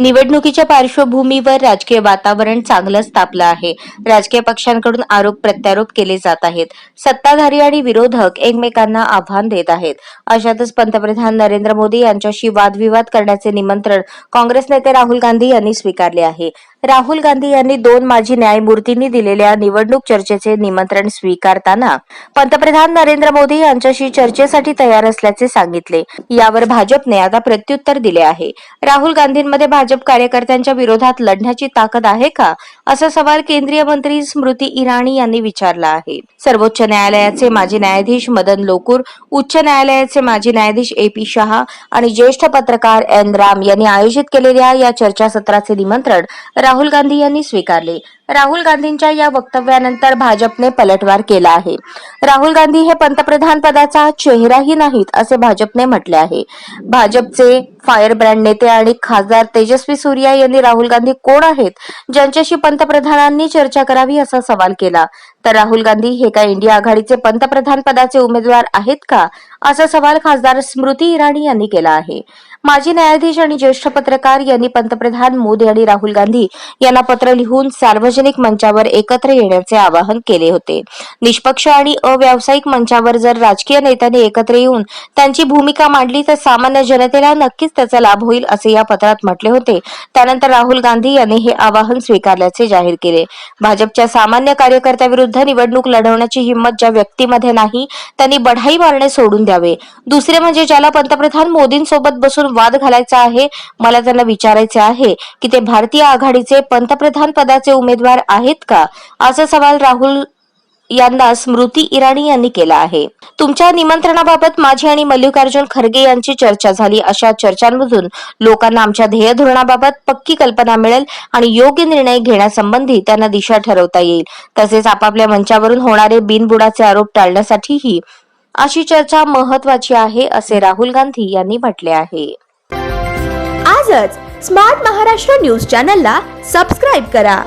निवडणुकीच्या पार्श्वभूमीवर राजकीय वातावरण चांगलंच तापलं आहे. राजकीय पक्षांकडून आरोप प्रत्यारोप केले जात आहेत. सत्ताधारी आणि विरोधक एकमेकांना आव्हान देत आहेत. अशातच पंतप्रधान नरेंद्र मोदी यांच्याशी वादविवाद करण्याचे निमंत्रण काँग्रेस नेते राहुल गांधी यांनी स्वीकारले आहे. राहुल गांधी यांनी दोन माजी न्यायमूर्तींनी दिलेल्या निवडणूक चर्चेचे निमंत्रण स्वीकारताना पंतप्रधान नरेंद्र मोदी यांच्याशी चर्चेसाठी तयार असल्याचे सांगितले. यावर भाजपने आता प्रत्युत्तर दिले आहे. राहुल गांधींमध्ये भाजप कार्यकर्त्यांच्या विरोधात लढण्याची ताकद आहे का? असा सवाल केंद्रीय मंत्री स्मृती इराणी यांनी विचारला आहे. सर्वोच्च न्यायालयाचे माजी न्यायाधीश मदन लोकूर उच्च न्यायालयाचे माजी न्यायाधीश ए पी शहा आणि ज्येष्ठ पत्रकार एन राम यांनी आयोजित केलेल्या या चर्चासत्राचे निमंत्रण राहुल गांधी यांनी स्वीकारले. राहुल गांधींच्या या वक्तव्यानंतर भाजपने पलटवार केला आहे. राहुल गांधी हे पंतप्रधान पदाचा चेहराही नाहीत असे भाजपने म्हटले आहे. भाजपचे फायर ब्रँड नेते आणि खासदार तेजस्वी सूर्या यांनी राहुल गांधी कोण आहेत ज्यांच्याशी पंतप्रधानांनी चर्चा करावी असा सवाल केला? तर राहुल गांधी हे काय इंडिया आघाडीचे पंतप्रधान पदाचे उमेदवार आहेत का असा सवाल खासदार स्मृती इराणी यांनी केला आहे. माजी न्यायाधीश आणि ज्येष्ठ पत्रकार यांनी पंतप्रधान मोदी आणि राहुल गांधी यांना पत्र लिहून सार्वजनिक मंचावर एकत्र येण्याचे आवाहन केले होते. निष्पक्ष आणि अव्यावसायिक मंचावर जर राजकीय नेत्यांनी एकत्र येऊन त्यांची भूमिका मांडली तर सामान्य जनतेला नक्कीच त्याचा लाभ होईल असे या पत्रात म्हटले होते. त्यानंतर राहुल गांधी यांनी हे आवाहन स्वीकारल्याचे जाहीर केले. भाजपच्या सामान्य कार्यकर्त्याविरुद्ध निवडणूक लढवण्याची हिंमत ज्या व्यक्तीमध्ये नाही त्यांनी बढाई मारणे सोडून द्यावे. दुसरे म्हणजे ज्याला पंतप्रधान मोदींसोबत बसून वाद घालायचा आहे मला त्यांना विचारायचे आहे की ते भारतीय आघाडीचे पंतप्रधान पदाचे उमेदवार उमेदवार आहेत का? असा सवाल राहुल यांना स्मृती इराणी यांनी केला आहे. तुमच्या निमंत्रणाबाबत माझी आणि मल्लिकार्जुन खरगे यांची चर्चा झाली. अशा चर्चांमधून लोकांना आमच्या ध्येय धोरणाबाबत पक्की कल्पना मिळेल आणि योग्य निर्णय घेण्यासंबंधी त्यांना दिशा ठरवता येईल. तसेच आपापल्या मंचावरून होणारे बिनबुडाचे आरोप टाळण्यासाठीही अशी चर्चा महत्वाची आहे असे राहुल गांधी यांनी म्हटले आहे. आजच स्मार्ट महाराष्ट्र न्यूज चॅनलला सबस्क्राईब करा.